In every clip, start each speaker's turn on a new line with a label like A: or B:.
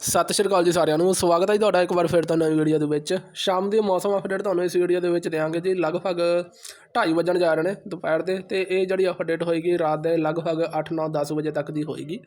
A: ਸਤਿ ਸ਼੍ਰੀ ਅਕਾਲ ਜੀ ਸਾਰਿਆਂ ਨੂੰ, ਸਵਾਗਤ ਹੈ ਜੀ ਤੁਹਾਡਾ ਇੱਕ ਵਾਰ ਫਿਰ ਤੋਂ ਨਵੀਂ ਵੀਡੀਓ ਦੇ ਵਿੱਚ। ਸ਼ਾਮ ਦੀ ਮੌਸਮ ਅਪਡੇਟ ਤੁਹਾਨੂੰ ਇਸ ਵੀਡੀਓ ਦੇ ਵਿੱਚ ਦੇਵਾਂਗੇ ਜੀ। ਲਗਭਗ 2:30 ਵਜਣ ਜਾ ਰਹੇ ਨੇ ਦੁਪਹਿਰ ਦੇ ਤੇ ਇਹ ਜਿਹੜੀ ਅਪਡੇਟ ਹੋਏਗੀ, ਰਾਤ ਦੇ ਲਗਭਗ 8 9 10 ਵਜੇ ਤੱਕ ਦੀ ਹੋਏਗੀ।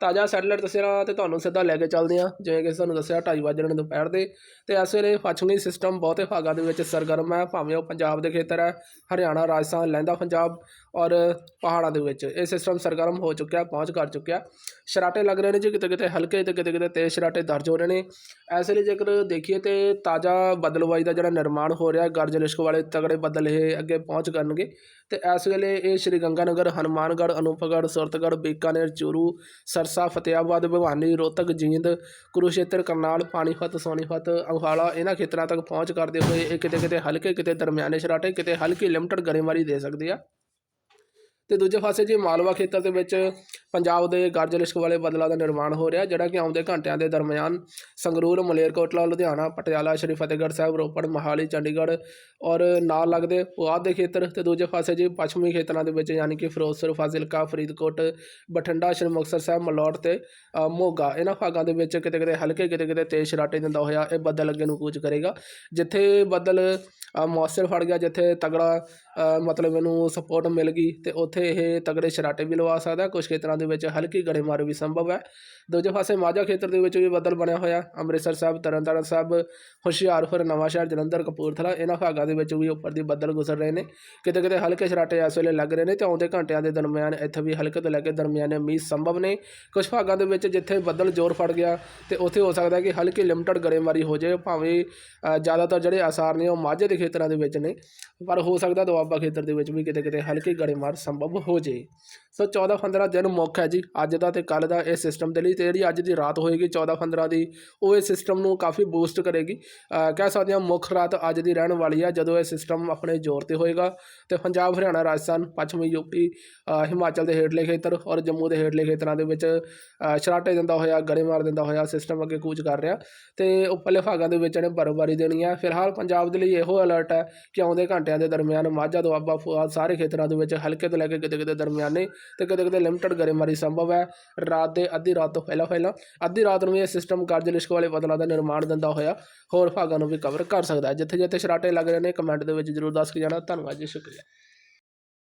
A: ਤਾਜ਼ਾ ਸੈਟਲਾਈਟ ਦੱਸਿਆ ਤੇ ਤੁਹਾਨੂੰ ਸਿੱਧਾ ਲੈ ਕੇ ਚੱਲਦੇ ਹਾਂ। ਜਿਵੇਂ ਕਿ ਤੁਹਾਨੂੰ ਦੱਸਿਆ 2:30 ਵਜੇ ਨੇ ਦੁਪਹਿਰ ਦੇ। ਤੇ ਇਸ ਵੇਲੇ ਪੱਛਮੀ ਸਿਸਟਮ ਬਹੁਤੇ ਭਾਗਾਂ ਦੇ ਵਿੱਚ ਸਰਗਰਮ ਹੈ, ਭਾਵੇਂ ਉਹ ਪੰਜਾਬ ਦੇ ਖੇਤਰ ਹੈ, ਹਰਿਆਣਾ, ਰਾਜਸਥਾਨ, ਲਹਿੰਦਾ, ਪੰਜਾਬ ਔਰ ਪਹਾੜਾਂ ਦੇ ਵਿੱਚ। ਇਹ ਸਿਸਟਮ ਸਰਗਰਮ ਹੋ ਚੁੱਕਿਆ ਪਹੁੰਚ ਕਰ ਚੁੱਕਿਆ ਸ਼ਰਾਟੇ ਲੱਗ ਰਹੇ ਨੇ ਜੀ ਕਿਤੇ ਕਿਤੇ ਹਲਕੇ ਤੇ ਕਿਤੇ ਕਿਤੇ ਤੇਜ਼ ਸ਼ਰਾਟੇ ਦਰਜ ਹੋ ਰਹੇ ਨੇ। ਐਸੇ ਲਈ ਜੇਕਰ ਦੇਖੀਏ ਤੇ ਤਾਜ਼ਾ ਬਦਲਵਾਈ ਦਾ ਜਿਹੜਾ ਨਿਰਮਾਣ ਹੋ ਰਿਹਾ ਗਰਜ ਲਿਸ਼ਕ ਵਾਲੇ ਤਗੜੇ ਬੱਦਲ ਇਹ ਅੱਗੇ ਪਹੁੰਚ ਕਰਨਗੇ। ਤੇ ਇਸ ਵੇਲੇ ਇਹ ਸ਼੍ਰੀ ਗੰਗਾਨਗਰ ਹਨੂਮਾਨਗੜ੍ਹ, ਅਨੂਪਗੜ੍ਹ, ਸੁਰਤਗੜ੍ਹ, ਬੀਕਾਨੇਰ, ਚੂਰੂ ਸਰ ਸਰਸਾ ਫਤਿਆਬਾਦ, ਭਿਵਾਨੀ, ਰੋਹਤਕ, ਜੀਂਦ ਕੁਰੂਸ਼ੇਤਰ ਕਰਨਾਲ, ਪਾਣੀਪਤ, ਸੋਨੀਪਤ, ਅੰਬਾਲਾ ਇਹਨਾਂ ਖੇਤਰਾਂ ਤੱਕ ਪਹੁੰਚ ਕਰਦੇ ਹੋਏ ਇਹ ਕਿਤੇ ਕਿਤੇ ਹਲਕੇ, ਕਿਤੇ ਦਰਮਿਆਨੇ ਸ਼ਰਾਟੇ, ਕਿਤੇ ਹਲਕੀ ਲਿਮਟਡ ਗਰੇਮਾਰੀ ਦੇ ਸਕਦੀ ਆ। ਤੇ ਦੂਜੇ ਪਾਸੇ ਜੀ ਮਾਲਵਾ ਖੇਤਰ ਦੇ ਵਿੱਚ ਪੰਜਾਬ ਦੇ ਗਰਜ ਲਿਸ਼ਕ ਵਾਲੇ ਬਦਲਾਂ ਦਾ ਨਿਰਮਾਣ ਹੋ ਰਿਹਾ ਜਿਹੜਾ ਕਿ ਆਉਂਦੇ ਘੰਟਿਆਂ ਦੇ ਦਰਮਿਆਨ ਸੰਗਰੂਰ ਮਲੇਰਕੋਟਲਾ ਲੁਧਿਆਣਾ ਪਟਿਆਲਾ ਸ਼੍ਰੀ ਫਤਿਹਗੜ੍ਹ ਸਾਹਿਬ ਰੋਪੜ ਮੋਹਾਲੀ ਚੰਡੀਗੜ੍ਹ ਔਰ ਨਾਲ ਲੱਗਦੇ ਪੁਆਧ ਦੇ ਖੇਤਰ ਤੇ ਦੂਜੇ ਪਾਸੇ ਜੀ ਪੱਛਮੀ ਖੇਤਰਾਂ ਦੇ ਵਿੱਚ ਯਾਨੀ ਕਿ ਫਿਰੋਜ਼ਪੁਰ ਫਾਜ਼ਿਲਕਾ ਫਰੀਦਕੋਟ ਬਠਿੰਡਾ ਸ਼੍ਰੀ ਮੁਕਤਸਰ ਸਾਹਿਬ ਮਲੌਟ ਤੇ ਮੋਗਾ ਇਹਨਾਂ ਭਾਗਾਂ ਦੇ ਵਿੱਚ ਕਿਤੇ ਕਿਤੇ ਹਲਕੇ ਕਿਤੇ ਕਿਤੇ ਤੇਜ਼ ਸ਼ਰਾਟੇ ਦਿੰਦਾ ਹੋਇਆ ਇਹ ਬੱਦਲ ਅੱਗੇ ਨੂੰ ਕੂਚ ਕਰੇਗਾ। ਜਿੱਥੇ ਬੱਦਲ ਅ, ਮੌਸਰ ਫੜ ਗਿਆ ਜਿੱਥੇ ਤਗੜਾ ਮਤਲਬ ਇਹਨੂੰ ਸਪੋਰਟ ਮਿਲ ਗਈ ਤੇ ਉੱਥੇ ਇਹ ਤਗੜੇ ਸ਼ਰਾਟੇ ਵੀ ਲਵਾ ਸਕਦਾ ਕੁਝ ਖੇਤਰਾਂ ਦੇ ਵਿੱਚ ਹਲਕੀ ਗੜੇਮਾਰ ਵੀ ਸੰਭਵ ਹੈ। ਦੂਜੇ ਪਾਸੇ ਮਾਝਾ ਖੇਤਰ ਦੇ ਵਿੱਚ ਵੀ ਬੱਦਲ ਬਣਿਆ ਹੋਇਆ। ਅੰਮ੍ਰਿਤਸਰ ਸਾਹਿਬ, ਤਰਨਤਾਰਨ ਸਾਹਿਬ, ਹੁਸ਼ਿਆਰਪੁਰ, ਨਵਾਂਸ਼ਹਿਰ, ਜਲੰਧਰ, ਕਪੂਰਥਲਾ, ਇਹਨਾਂ ਭਾਗਾਂ ਦੇ ਵਿੱਚ ਵੀ ਉੱਪਰ ਦੀ ਬੱਦਲ ਗੁਜ਼ਰ ਰਹੇ ਨੇ। ਕਿਤੇ ਕਿਤੇ ਹਲਕੇ ਸ਼ਰਾਟੇ ਇਸ ਵੇਲੇ ਲੱਗ ਰਹੇ ਨੇ ਤੇ ਆਉਂਦੇ ਘੰਟਿਆਂ ਦੇ ਦਰਮਿਆਨ ਇੱਥੇ ਵੀ ਹਲਕੇ ਤੋਂ ਲੈ ਕੇ ਦਰਮਿਆਨੇ ਮੀਂਹ ਸੰਭਵ ਨੇ। ਕੁਝ ਭਾਗਾਂ ਦੇ ਵਿੱਚ ਜਿੱਥੇ ਬੱਦਲ ਜ਼ੋਰ ਫੜ ਗਿਆ ਤੇ ਉੱਥੇ ਹੋ ਸਕਦਾ ਕਿ ਹਲਕੀ ਲਿਮਟਡ ਗੜੇਮਾਰੀ ਹੋ ਜਾਏ, ਭਾਵੇਂ ਜ਼ਿਆਦਾਤਰ ਜਿਹੜੇ ਆਸਾਰ ਨੇ ਉਹ ਮਾਝੇ ਦੇ ਖੇਤਰਾਂ ਦੇ ਵਿੱਚ ਨੇ। ਪਰ ਹੋ ਸਕਦਾ ਦੁਆਬਾ ਖੇਤਰ ਦੇ ਵਿੱਚ ਵੀ ਕਿਤੇ ਕਿਤੇ ਹਲਕੀ ਗੜੇਮਾਰ ਸੰਭਵ ਹੋ ਜੇ। ਸੋ 14 15 ਦਿਨ ਮੁੱਖ ਹੈ ਜੀ। ਅੱਜ ਦਾ ਤੇ ਕੱਲ ਦਾ ਇਹ ਸਿਸਟਮ ਦੇ ਲਈ ਤੇ ਜਿਹੜੀ ਅੱਜ ਦੀ ਰਾਤ ਹੋਏਗੀ 14 15 ਦੀ ਉਹ ਇਹ ਸਿਸਟਮ ਨੂੰ ਕਾਫੀ ਬੂਸਟ ਕਰੇਗੀ। ਕਹਿ ਸਕਦੇ ਹਾਂ ਮੁੱਖ ਰਾਤ ਅੱਜ ਦੀ ਰਹਿਣ ਵਾਲੀ ਹੈ ਜਦੋਂ ਇਹ ਸਿਸਟਮ ਆਪਣੇ ਜ਼ੋਰ ਤੇ ਹੋਏਗਾ। ਤੇ ਪੰਜਾਬ ਹਰਿਆਣਾ ਰਾਜਸਥਾਨ ਪੱਛਮੀ ਯੂਪੀ ਅ, ਹਿਮਾਚਲ ਦੇ ਹੇਠਲੇ ਖੇਤਰ ਔਰ ਜੰਮੂ ਦੇ ਹੇਠਲੇ ਖੇਤਰਾਂ ਦੇ ਵਿੱਚ ਸ਼ਰਾਟੇ ਦਿੰਦਾ ਹੋਇਆ ਗੜੇ ਮਾਰ ਦਿੰਦਾ ਹੋਇਆ ਸਿਸਟਮ ਅੱਗੇ ਕੂਚ ਕਰ ਰਿਹਾ। ਤੇ ਉੱਪਰਲੇ ਭਾਗਾਂ ਦੇ ਵਿੱਚ ਇਹਨੇ ਬਰਫ਼ਬਾਰੀ ਦੇਣੀ ਹੈ। ਫਿਲਹਾਲ ਪੰਜਾਬ ਦੇ ਲਈ ਇਹੋ ਅਲਰਟ ਹੈ ਕਿ ਆਉਂਦੇ ਘੰਟਿਆਂ ਦੇ ਦਰਮਿਆਨ ਮਾਝਾ ਦੁਆਬਾ ਫੁਆਦ ਸਾਰੇ ਖੇਤਰਾਂ ਦੇ ਵਿੱਚ ਹਲਕੇ ਤੋਂ ਲੈ ਕੇ ਕਿਤੇ ਕਿਤੇ ਦਰਮਿਆਨੇ ਤੇ ਕਿਤੇ ਕਿਤੇ ਲਿਮਟਿਡ ਗਰੇਮਾਰੀ ਸੰਭਵ ਹੈ। ਰਾਤ ਦੇ ਅੱਧੀ ਰਾਤ ਤੋਂ ਪਹਿਲਾਂ ਪਹਿਲਾਂ ਅੱਧੀ ਰਾਤ ਨੂੰ ਵੀ ਇਹ ਸਿਸਟਮ ਗਰਜ ਲਿਸ਼ਕ ਵਾਲੇ ਬਦਲਾਂ ਦਾ ਨਿਰਮਾਣ ਦਿੰਦਾ ਹੋਇਆ। ਹੋਰ ਭਾਗਾਂ ਨੂੰ ਵੀ ਕਵਰ ਕਰ ਸਕਦਾ ਹੈ। ਜਿੱਥੇ ਜਿੱਥੇ ਸ਼ਰਾਟੇ ਲੱਗ ਰਹੇ ਨੇ ਕਮੈਂਟ ਦੇ ਵਿੱਚ ਜ਼ਰੂਰ ਦੱਸ ਕੇ ਜਾਣਾ। ਧੰਨਵਾਦ ਜੀ, ਸ਼ੁਕਰੀਆ।